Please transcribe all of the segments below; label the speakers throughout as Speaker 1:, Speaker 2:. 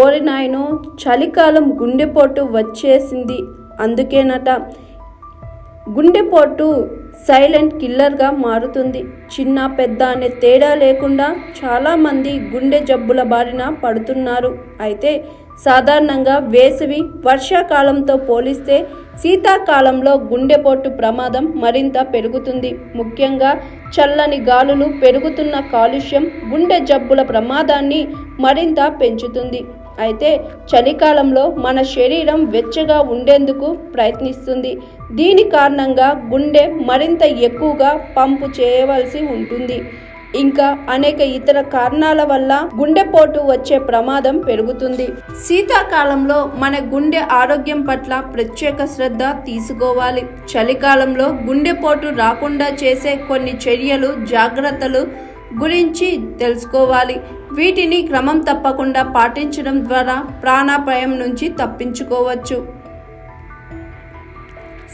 Speaker 1: ఓరి నాయనో చలికాలం గుండెపోటు వచ్చేసింది. అందుకేనట. గుండెపోటు సైలెంట్ కిల్లర్గా మారుతుంది. చిన్న పెద్ద అనే తేడా లేకుండా చాలామంది గుండె జబ్బుల బారిన పడుతున్నారు. అయితే సాధారణంగా వేసవి వర్షాకాలంతో పోలిస్తే శీతాకాలంలో గుండెపోటు ప్రమాదం మరింత పెరుగుతుంది. ముఖ్యంగా చల్లని గాలులు పెరుగుతున్న కాలుష్యం గుండె జబ్బుల ప్రమాదాన్ని మరింత పెంచుతుంది. అయితే చలికాలంలో మన శరీరం వెచ్చగా ఉండేందుకు ప్రయత్నిస్తుంది. దీని కారణంగా గుండె మరింత ఎక్కువగా పంపు చేయవలసి ఉంటుంది. ఇంకా అనేక ఇతర కారణాల వల్ల గుండెపోటు వచ్చే ప్రమాదం పెరుగుతుంది. శీతాకాలంలో మన గుండె ఆరోగ్యం పట్ల ప్రత్యేక శ్రద్ధ తీసుకోవాలి. చలికాలంలో గుండెపోటు రాకుండా చేసే కొన్ని చర్యలు జాగ్రత్తలు గురించి తెలుసుకోవాలి. వీటిని క్రమం తప్పకుండా పాటించడం ద్వారా ప్రాణాపాయం నుంచి తప్పించుకోవచ్చు.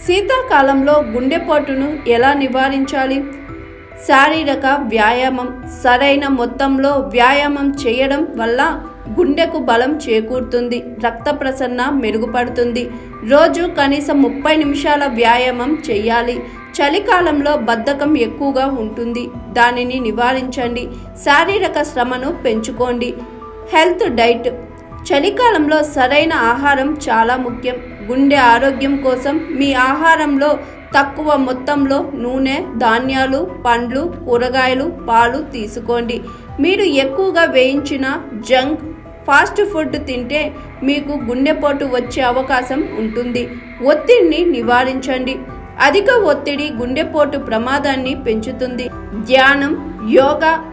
Speaker 1: శీతాకాలంలో గుండెపోటును ఎలా నివారించాలి? శారీరక వ్యాయామం సరైన మొత్తంలో వ్యాయామం చేయడం వల్ల గుండెకు బలం చేకూరుతుంది రక్త ప్రసరణ మెరుగుపడుతుంది. రోజు కనీసం ముప్పై నిమిషాల వ్యాయామం చేయాలి. చలికాలంలో బద్ధకం ఎక్కువగా ఉంటుంది. దానిని నివారించండి. శారీరక శ్రమను పెంచుకోండి. Health diet. చలికాలంలో సరైన ఆహారం చాలా ముఖ్యం. గుండె ఆరోగ్యం కోసం మీ ఆహారంలో తక్కువ మొత్తంలో నూనె ధాన్యాలు పండ్లు కూరగాయలు పాలు తీసుకోండి. మీరు ఎక్కువగా వేయించిన జంక్ ఫాస్ట్ ఫుడ్ తింటే మీకు గుండెపోటు వచ్చే అవకాశం ఉంటుంది. ఒత్తిడిని నివారించండి. అధిక ఒత్తిడి గుండెపోటు ప్రమాదాన్ని పెంచుతుంది. ధ్యానం యోగా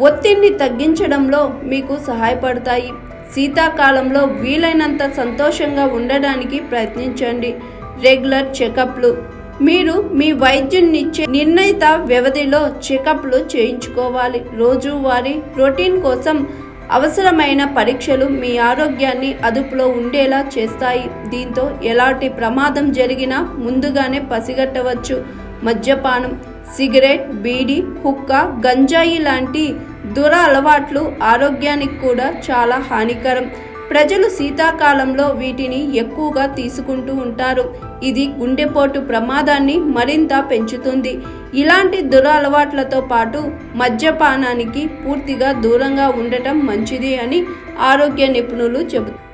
Speaker 1: ఒత్తిడిని తగ్గించడంలో మీకు సహాయపడతాయి. శీతాకాలంలో వీలైనంత సంతోషంగా ఉండడానికి ప్రయత్నించండి. రెగ్యులర్ చెకప్లు. మీరు మీ వైద్యునిచ్చే నిర్ణయిత వ్యవధిలో చెకప్లు చేయించుకోవాలి. రోజువారీ రొటీన్ కోసం అవసరమైన పరీక్షలు మీ ఆరోగ్యాన్ని అదుపులో ఉండేలా చేస్తాయి. దీంతో ఎలాంటి ప్రమాదం జరిగినా ముందుగానే పసిగట్టవచ్చు. మద్యపానం సిగరెట్ బీడి హుక్క గంజాయి లాంటి దుర అలవాట్లు ఆరోగ్యానికి కూడా చాలా హానికరం. ప్రజలు శీతాకాలంలో వీటిని ఎక్కువగా తీసుకుంటూ ఉంటారు. ఇది గుండెపోటు ప్రమాదాన్ని మరింత పెంచుతుంది. ఇలాంటి దురలవాట్లతో పాటు మద్యపానానికి పూర్తిగా దూరంగా ఉండటం మంచిది అని ఆరోగ్య నిపుణులు చెబుతారు